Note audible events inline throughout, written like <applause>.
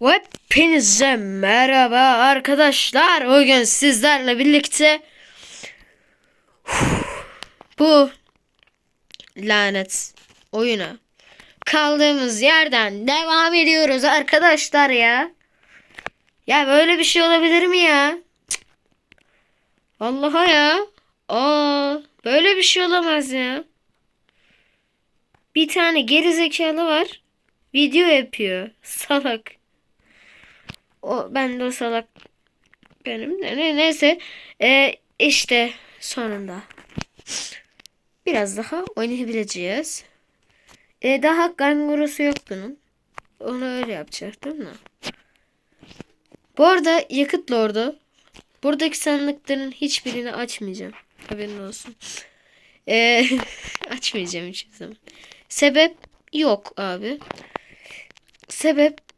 Hepinize merhaba arkadaşlar. Bugün sizlerle birlikte bu lanet oyuna kaldığımız yerden devam ediyoruz arkadaşlar ya. Ya böyle bir şey olabilir mi ya? Cık. Vallahi ya. Aa, böyle bir şey olamaz ya. Bir tane geri zekalı var. Video yapıyor. Salak. O ben de o salak benim ne neyse ee, işte sonunda biraz daha oynayabileceğiz. E, daha kangurusu yok bunun. Onu öyle yapacaktım da. Bu arada yakıt lordu. Buradaki sandıkların hiçbirini açmayacağım. Haberin olsun. E, <laughs> açmayacağım hiçbir zaman. Sebep yok abi. Sebep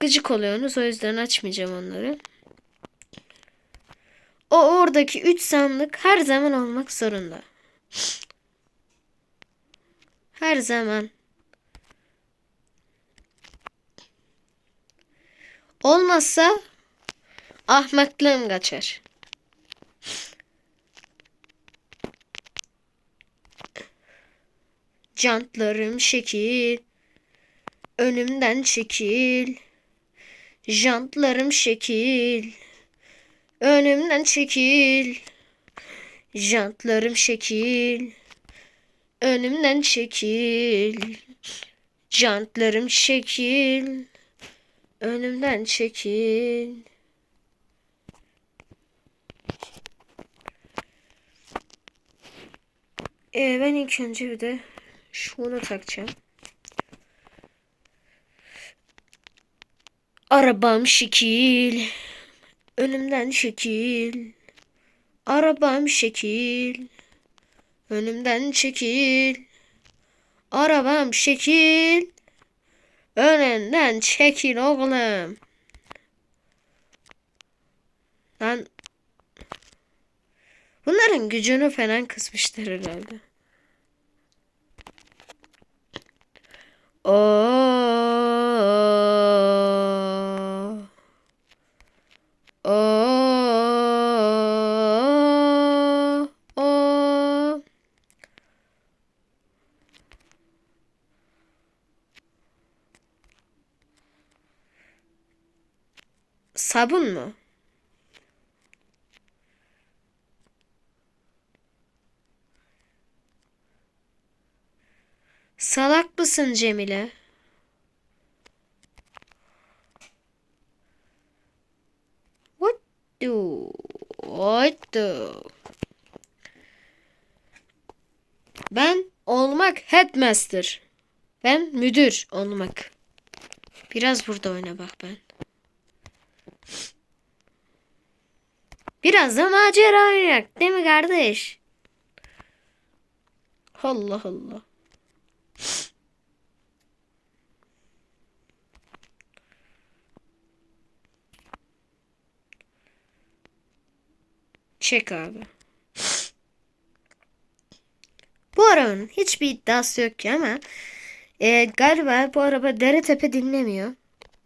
gıcık oluyorsunuz. O yüzden açmayacağım onları. O oradaki 3 sandık her zaman olmak zorunda. Her zaman. Olmazsa ahmaklığım kaçar. Jantlarım şekil. Önümden çekil. Jantlarım şekil. Önümden çekil. Jantlarım şekil. Önümden çekil. Jantlarım şekil. Önümden çekil. Ee, ben ilk önce bir de şunu takacağım. Arabam şekil. Önümden şekil. Arabam şekil. Önümden çekil. Arabam şekil. Önünden çekil oğlum. Lan Bunların gücünü falan kısmışlar herhalde. Oo. Oo. Oo. Sabun mu? Salak mısın Cemile? What do? What do? Ben olmak headmaster. Ben müdür olmak. Biraz burada oyna bak ben. Biraz da macera oynayak değil mi kardeş? Allah Allah. Çek abi. Bu arabanın hiçbir iddiası yok ki ama e, galiba bu araba dere tepe dinlemiyor.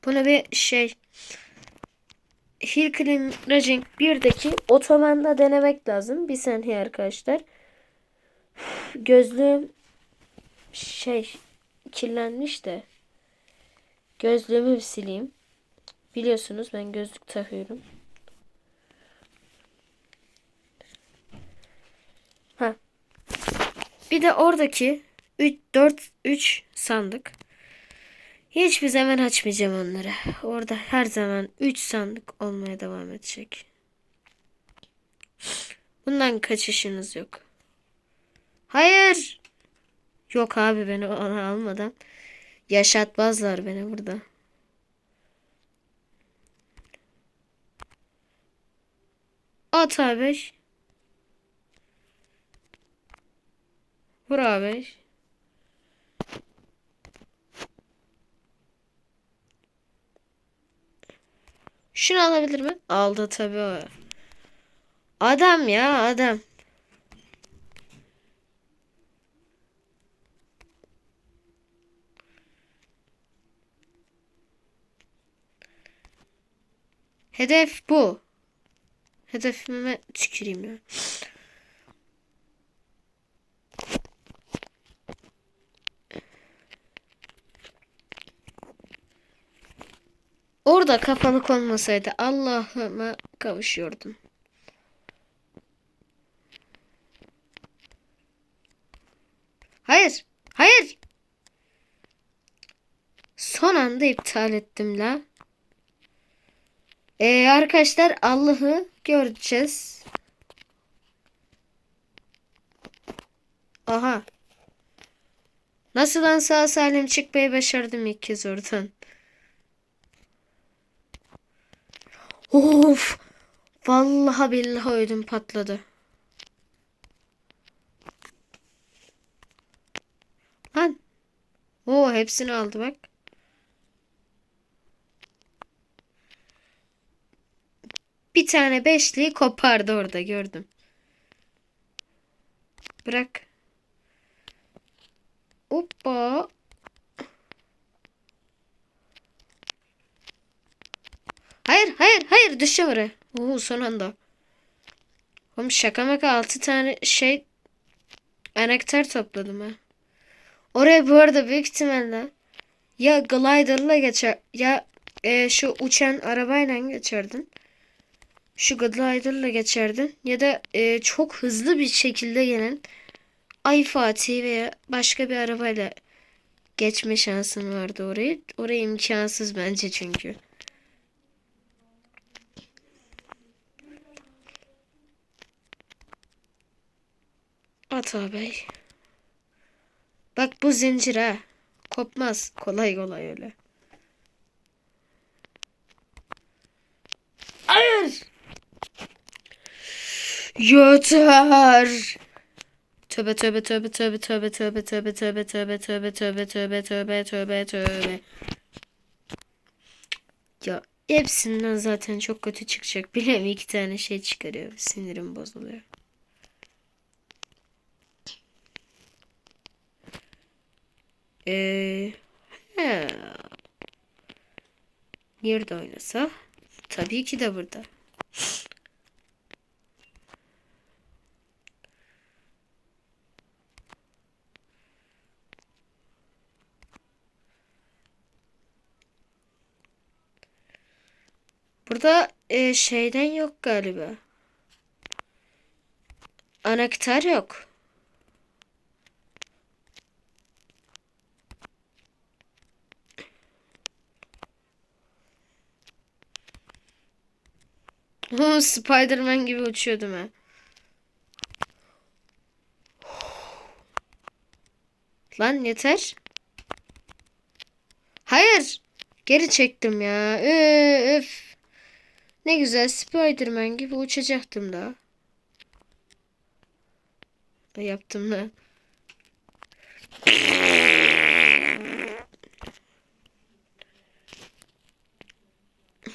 Bunu bir şey Hill Climb Racing 1'deki otobanda denemek lazım. Bir saniye arkadaşlar. Gözlüğüm şey kirlenmiş de gözlüğümü sileyim. Biliyorsunuz ben gözlük takıyorum. Ha. Bir de oradaki 3 4 3 sandık. Hiçbir zaman açmayacağım onları. Orada her zaman 3 sandık olmaya devam edecek. Bundan kaçışınız yok. Hayır. Yok abi beni ona almadan. Yaşatmazlar beni burada. At abi. Vur abi. Şunu alabilir mi? Aldı tabii o. Adam ya adam. Hedef bu. Hedefime tüküreyim ya. Orada kafalık olmasaydı Allah'ıma kavuşuyordum. Hayır. Hayır. Son anda iptal ettim la. Ee, arkadaşlar Allah'ı göreceğiz. Aha. Nasıl lan sağ salim çıkmayı başardım ilk kez oradan. Of. Vallahi billahi ödüm patladı. Lan. Oo hepsini aldı bak. Bir tane beşliği kopardı orada gördüm. Bırak. Hoppa. Hayır hayır oraya. Oo son anda. Oğlum şaka maka 6 tane şey anahtar topladım ha. Oraya bu arada büyük ihtimalle ya glider'la geçer ya e, şu uçan arabayla geçerdin. Şu glider'la geçerdin ya da e, çok hızlı bir şekilde gelen Ay Fatih veya başka bir arabayla geçme şansın vardı orayı. Oraya imkansız bence çünkü. Ata Bey. Bak bu zincir ha. Kopmaz kolay kolay öyle. Hayır. Yeter. Tövbe tövbe tövbe tövbe tövbe tövbe tövbe tövbe tövbe tövbe tövbe tövbe tövbe tövbe tövbe. Ya hepsinden zaten çok kötü çıkacak. Bilem iki tane şey çıkarıyor. Sinirim bozuluyor. Ee. Nerede oynasa? Tabii ki de burada. Burada e, şeyden yok galiba. Anahtar yok. Spiderman gibi uçuyordum ha. Lan yeter. Hayır. Geri çektim ya. Öf. Ne güzel Spiderman gibi uçacaktım da. Yaptım da.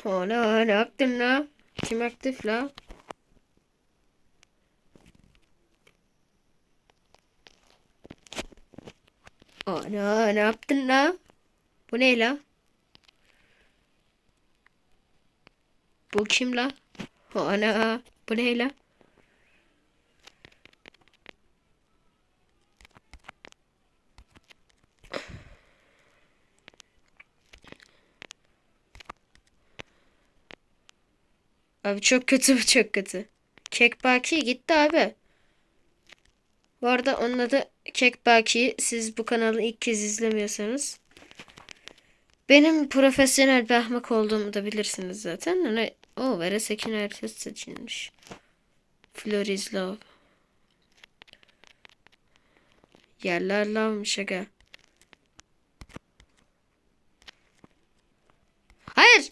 Ana ne yaptın la? Kim aktif la? Ana ne yaptın la? Bu ne la? Bu kim la? Ana bu ne la? Abi çok kötü bu <laughs> çok kötü. Kekbaki gitti abi. Bu arada onun adı Kekbaki. Siz bu kanalı ilk kez izlemiyorsanız. Benim profesyonel bir ahmak olduğumu da bilirsiniz zaten. Hani o Vera Sekin herkes seçilmiş. Floriz Love. Yerler lavmış aga. Hayır.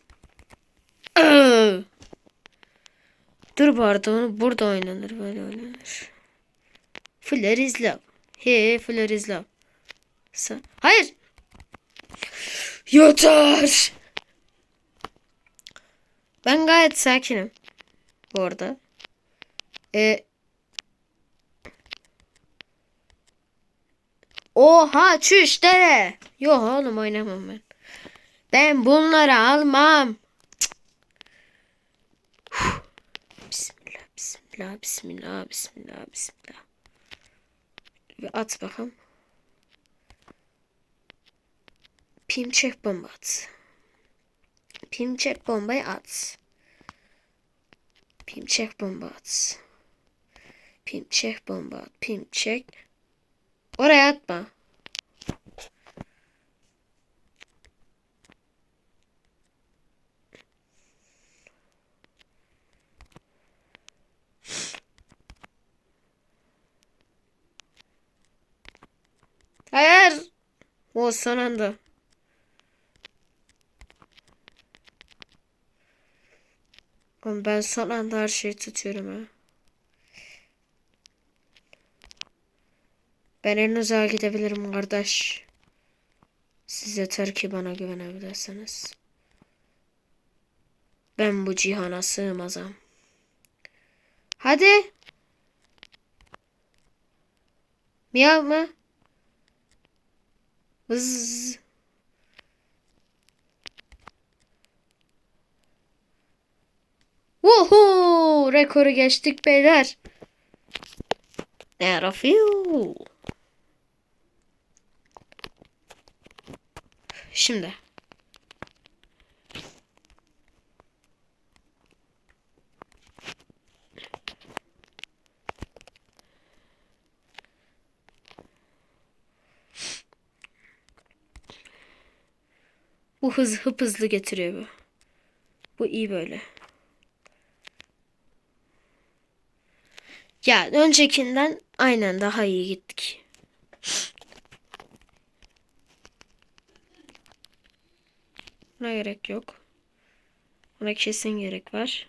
Dur bu onu burada oynanır böyle oynanır. Floriz Love. He Floriz Love. Sa Hayır. Yeter. Ben gayet sakinim. Bu arada. E Oha çüş dere. Yok oğlum oynamam ben. Ben bunları almam. Bismillah, bismillah, bismillah, bismillah. Ve at bakalım. Pim çek bomba at. Pim çek bombayı at. Pim çek bomba at. Pim çek bomba at. Pim çek. Oraya atma. Hayır. O son anda. Ben son anda her şeyi tutuyorum ha. Ben en uzağa gidebilirim kardeş. Siz yeter ki bana güvenebilirsiniz. Ben bu cihana sığmazam. Hadi. Miyav mı? Vız. Woohoo! Rekoru geçtik beyler. Ne rafiu? Şimdi. Bu hız hıp hızlı getiriyor bu. Bu iyi böyle. Ya öncekinden aynen daha iyi gittik. Buna gerek yok. Buna kesin gerek var.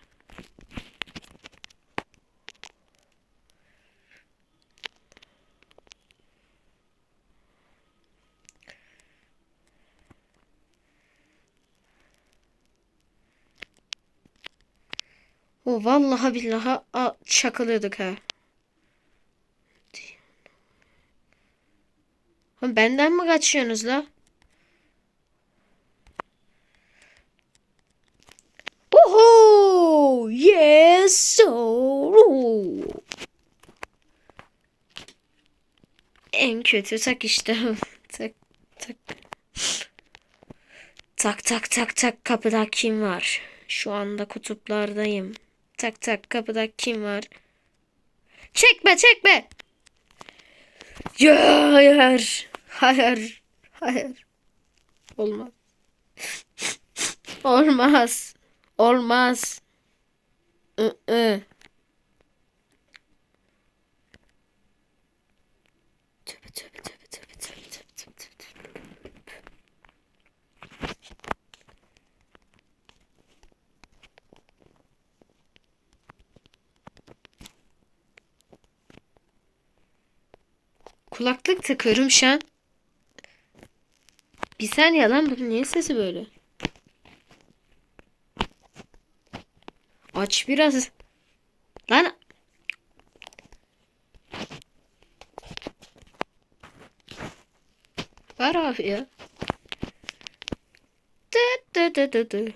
Vallahi billahi a, çakılıyorduk ha. Ha, Benden mi kaçıyorsunuz la? Oho! Yes! sir. En kötü tak işte. <laughs> tak tak. Tak tak tak tak kapıda kim var? Şu anda kutuplardayım. Tak tak kapıda kim var? Çekme çekme. Ya hayır. Hayır. Hayır. Olmaz. Olmaz. Olmaz. Tövbe tövbe tövbe tövbe tövbe tövbe tövbe tövbe. Kulaklık takıyorum şu an. Bir saniye lan bunun niye sesi böyle? Aç biraz. Lan. Var abi ya. Dı dı dı dı dı.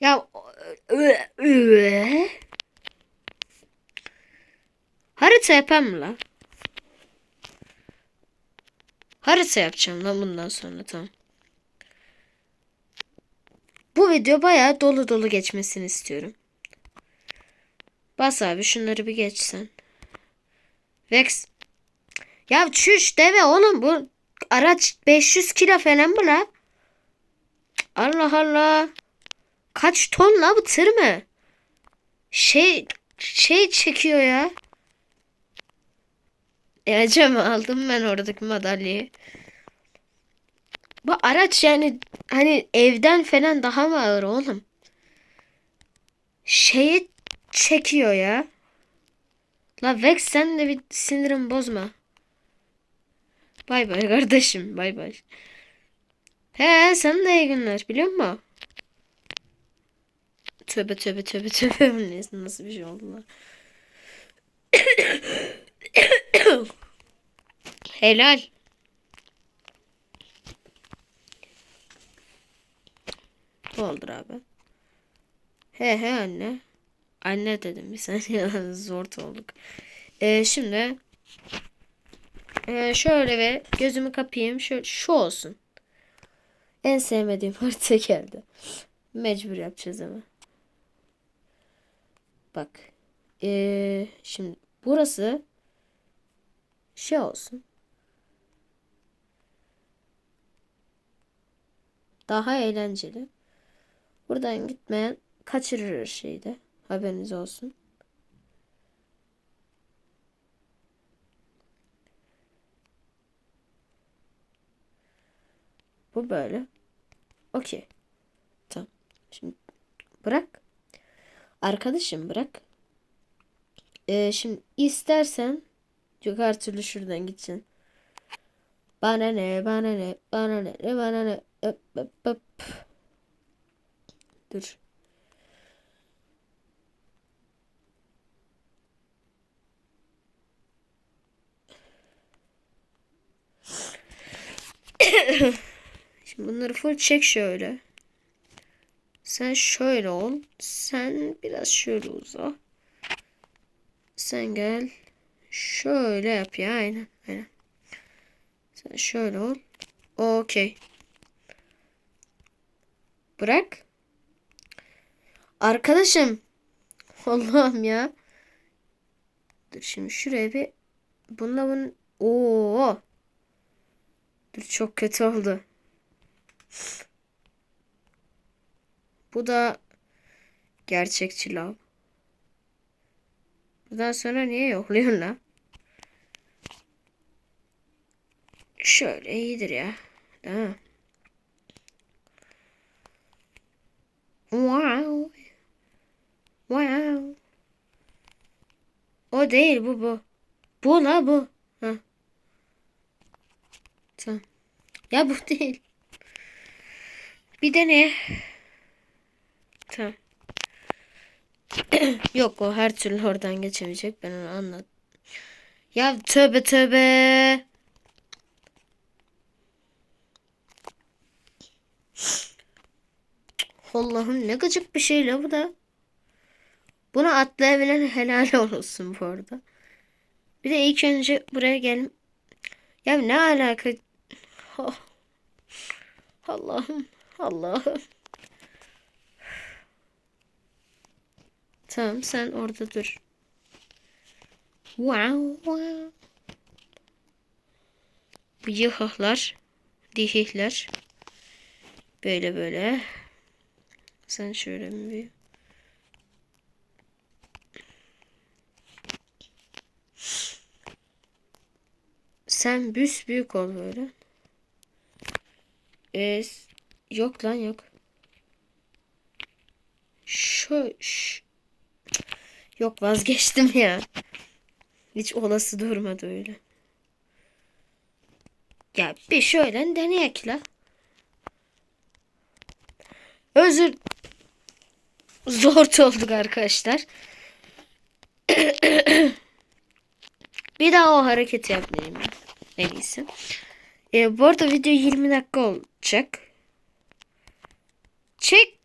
Ya ı- ı- Yapayım mı lan? Harita yapacağım lan bundan sonra tamam. Bu video bayağı dolu dolu geçmesini istiyorum. Bas abi şunları bir geçsen. Vex. Ya çüş deme oğlum bu araç 500 kilo falan mı la? Allah Allah. Kaç ton la bu tır mı? Şey şey çekiyor ya. Acaba aldım ben oradaki madalyayı. Bu araç yani hani evden falan daha mı ağır oğlum? Şeyi çekiyor ya. La Vex sen de bir sinirim bozma. Bay bay kardeşim bay bay. He sen de iyi günler biliyor musun? Tövbe tövbe tövbe tövbe. Neyse, <laughs> Nasıl bir şey oldu lan. <coughs> <coughs> Helal. Doldur abi. He he anne. Anne dedim bir saniye <laughs> zor olduk. Ee, şimdi ee, şöyle ve gözümü kapayım. Şöyle şu olsun. En sevmediğim <laughs> harita geldi. Mecbur yapacağız ama. Bak. Ee, şimdi burası şey olsun. Daha eğlenceli. Buradan gitmeyen kaçırır şeyde. Haberiniz olsun. Bu böyle. Okey. Tamam. Şimdi bırak. Arkadaşım bırak. Ee, şimdi istersen yok her türlü şuradan gitsin. Bana ne, bana ne, bana ne, ne bana ne. Öp, öp, öp. Dur. Şimdi bunları full çek şöyle. Sen şöyle ol. Sen biraz şöyle uza. Sen gel. Şöyle yap ya aynen. Aynen. Sen şöyle ol. Okey. Bırak. Arkadaşım. <laughs> Allah'ım ya. Dur şimdi şuraya bir bununla bunun Oo. Dur çok kötü oldu. <laughs> Bu da gerçekçi lav. Bundan sonra niye yokluyorsun la? Şöyle iyidir ya. Değil? Wow. Wow. O değil bu bu. Bu la bu. Ha. Tamam. Ya bu değil. Bir de ne? Tamam. <clears throat> Yok o her türlü oradan geçemeyecek. Ben onu anladım. Ya tövbe tövbe. Allah'ım ne gıcık bir şey la bu da. Bunu atlayabilen helal <laughs> olsun bu arada. Bir de ilk önce buraya gelin. Ya ne alaka? Oh. Allah'ım. Allah'ım. Tamam sen orada dur. Wow wow. Bu yıhıhlar. Dihihler. Böyle böyle. Sen şöyle bir Sen büs büyük ol böyle. Ee, yok lan yok. Şu, şu. Yok vazgeçtim ya. Hiç olası durmadı öyle. Ya bir şöyle deneyek la. Özür zor <laughs> olduk arkadaşlar. <clears throat> bir daha o hareketi yapmayayım. En iyisi. Ee, bu arada video 20 dakika olacak. Çek.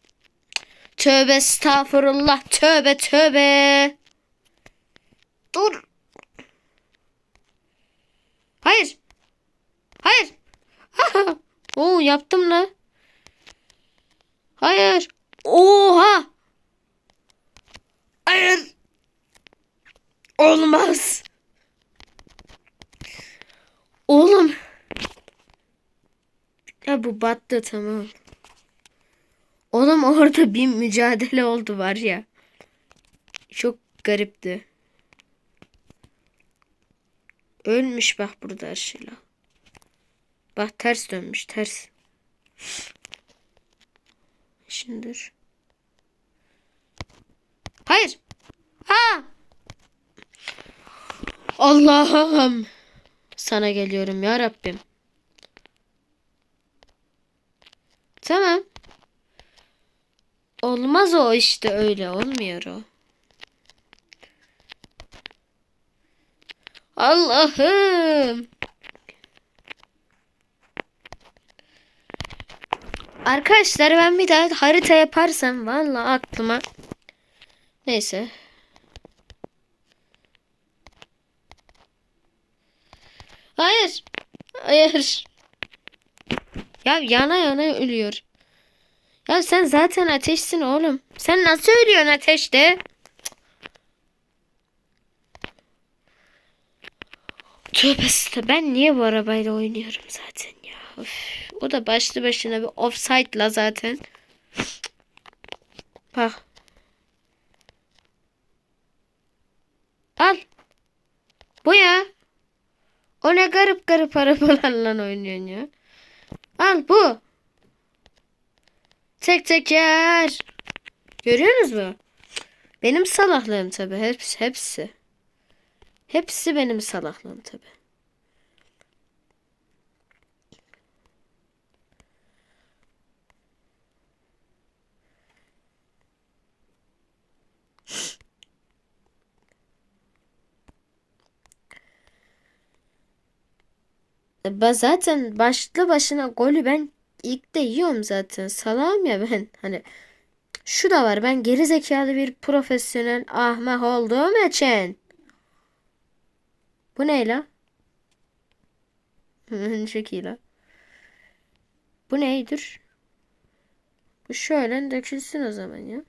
Tövbe estağfurullah. Tövbe tövbe. Dur. Hayır. Hayır. <laughs> Oo yaptım la. Hayır. Oha. Hayır. Olmaz. Oğlum. Ya bu battı tamam. Oğlum orada bir mücadele oldu var ya. Çok garipti. Ölmüş bak burada Arşila. Bak ters dönmüş ters. Şimdi. Hayır. Ha. Allah'ım. Sana geliyorum ya Rabbim. Tamam. olmaz o işte öyle olmuyor o. Allah'ım. Arkadaşlar ben bir daha harita yaparsam vallahi aklıma neyse. Hayır. Hayır. Ya yana yana ölüyor. Ya sen zaten ateşsin oğlum. Sen nasıl ölüyorsun ateşte? Tövbe. Ben niye bu arabayla oynuyorum zaten ya? Of. O da başlı başına bir offside'la zaten. Bak. Al. Bu ya. O ne garip garip <laughs> arabalarla oynuyorsun ya. Al bu. Tek teker. Görüyorsunuz mu? Benim salaklığım tabi. Hepsi. Hepsi. Hepsi benim salaklığım tabi. Ben zaten başlı başına golü ben ilk de yiyorum zaten. Salağım ya ben. <laughs> Hani şu da var. Ben geri zekalı bir profesyonel ahmak olduğum için. Bu ne la? <laughs> Çok iyi la. Bu neydir? Bu şöyle dökülsün o zaman ya.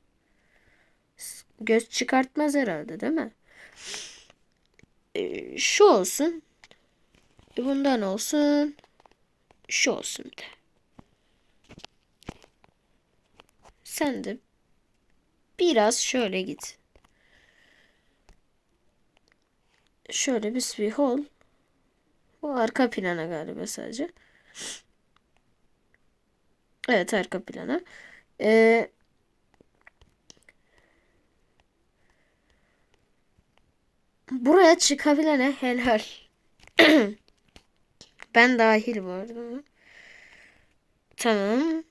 Göz çıkartmaz herhalde değil mi? Ee, şu olsun. E, Bundan olsun. Şu olsun bir de. Sen de biraz şöyle git. Şöyle bir bir hol. Bu arka plana galiba sadece. Evet arka plana. Ee, buraya çıkabilene helal. <clears throat> Ben dahil bu arada. Tamam.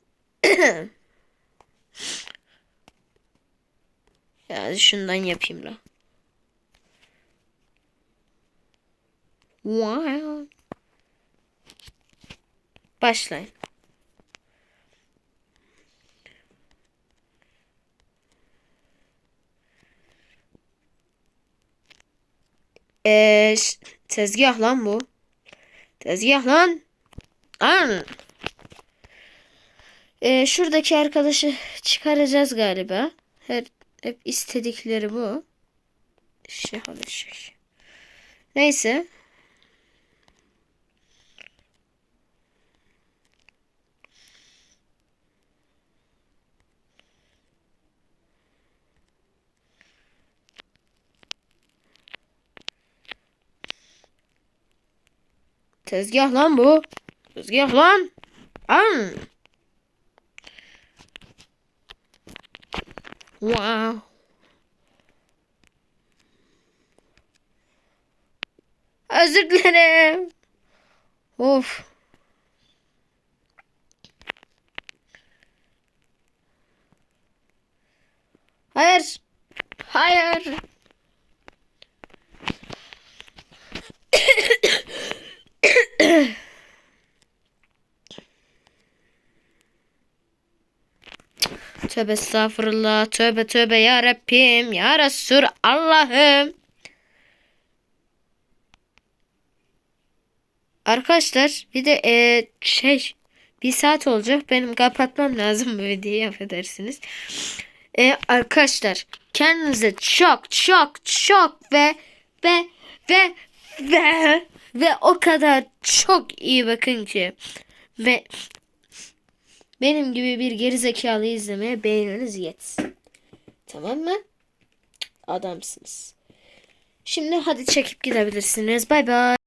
<coughs> ya şundan yapayım la. Wow. Başlayın. Eee ş- tezgah lan bu. Tezgah lan. An. Ee, şuradaki arkadaşı çıkaracağız galiba. Her hep istedikleri bu. Şey olacak. Neyse. Tezgah lan bu. Tezgah lan. An. Wow. Özür dilerim. Of. Hayır. Hayır. Tövbe estağfurullah. Tövbe tövbe ya Rabbim. Ya Resul Allah'ım. Arkadaşlar bir de e, şey bir saat olacak. Benim kapatmam lazım bu videoyu affedersiniz. E, arkadaşlar kendinize çok çok çok ve ve ve ve ve o kadar çok iyi bakın ki ve benim gibi bir gerizekalı izlemeye beğeniniz yetsin. Tamam mı? Adamsınız. Şimdi hadi çekip gidebilirsiniz. Bay bay.